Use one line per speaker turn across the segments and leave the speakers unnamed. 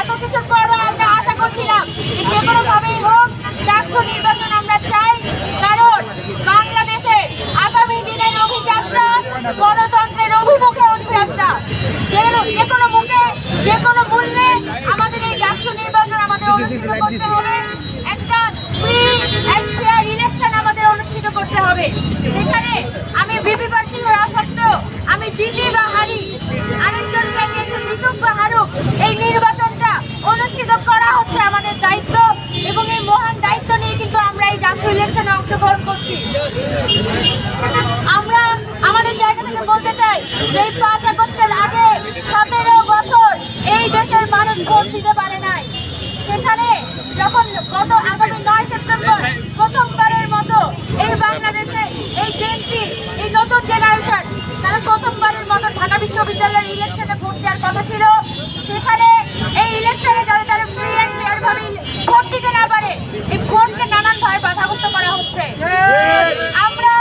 এত কিছুর পরও আমরা আশা করছিলাম যে কোনোভাবেই হোক চারশো নির্বাচন আমরা চাই, কারণ বাংলাদেশের আগামী দিনের অভিযাত্রা গণতন্ত্রের অভিমুখে অভিযাত্রা। যে কোনো মুখে, যে কোনো আমি বিপি হওয়া সত্ত্বেও আমি জিতি বা হারি, আরেকজন জিতুক বা হারুক, এই নির্বাচনটা অনুষ্ঠিত করা হচ্ছে আমাদের দায়িত্ব এবং এই মহান দায়িত্ব নিয়ে কিন্তু আমরা এই ডাকসু ইলেকশনে অংশগ্রহণ করছি। আমরা আমাদের জায়গা থেকে বলতে চাই যে এই পাঁচ আগস্টের আগে সতেরো বছর এই দেশের মানুষ ভোট দিতে পারে নাই। সেখানে যখন গত আগামী নয় সেপ্টেম্বর প্রথমবারের মতো এই বাংলাদেশে এই নতুন জেনারেশন তারা প্রথমবারের মতো ঢাকা বিশ্ববিদ্যালয়ের ইলেকশনে ভোট দেওয়ার কথা ছিল। সেখানে এই ইলেকশনে যারা তারা ফ্রি ভোট দিতে না পারে, এই ভোটকে নানানভাবে বাধাগ্রস্ত করা হচ্ছে আমরা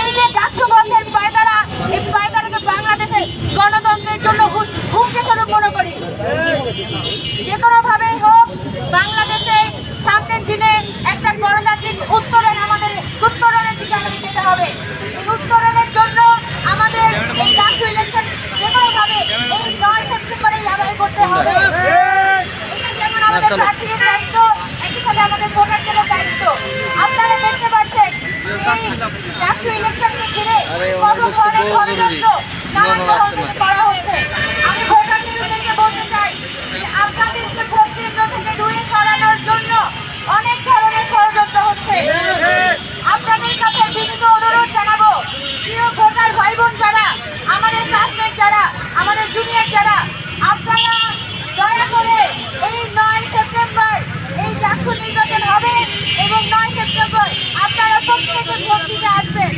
এই যে ডাকসু বন্ধের পায়তারা এই পায়তারাকে বাংলাদেশের গণতন্ত্রের জন্য হুম- হুমকি স্বরূপ মনে করি যে কোনো ভাবেই হোক বাংলাদেশে সামনের দিনে একটা গণতান্ত্রিক উত্তরণ আমাদের উত্তরণের দিকে আমাদের যেতে হবে এই উত্তরণের জন্য আমাদের এই ডাকসু ইলেকশন যেভাবে এই নয় সেপ্টেম্বরে আদায় করতে হবে। যেমন আমাদের প্রার্থীদের দায়িত্ব একই সাথে আমাদের ভোটারদের দায়িত্ব। আপনারা দেখতে পাচ্ছেন এই ডাকসু ইলেকশনকে ঘিরে কত ধরনের ষড়যন্ত্র নানান ধরনের করা হচ্ছে আমি ভোটারদেরকে বলতে চাই যে আপনাদেরকে ভোট কেন্দ্র থেকে দূরে সরানোর জন্য অনেক ধরনের ষড়যন্ত্র হচ্ছে আপনাদের কাছে বিনীত অনুরোধ জানাব প্রিয় ভোটার ভাই বোন যারা আমাদের ক্লাসমেট যারা আমাদের জুনিয়র যারা, আপনারা দয়া করে এই নয় সেপ্টেম্বর এই চাক্ষু নির্বাচন হবে এবং নয় সেপ্টেম্বর আপনারা দিতে আসবেন।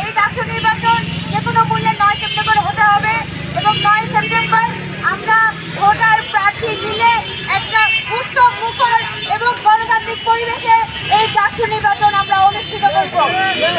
এই ডাকসু নির্বাচন যে কোনো মূল্যে নয় সেপ্টেম্বর হতে হবে এবং নয় সেপ্টেম্বর আমরা ভোটার প্রার্থী মিলে একটা উৎসব মুখর এবং গণতান্ত্রিক পরিবেশে এই ডাকসু নির্বাচন আমরা অনুষ্ঠিত করব।
এই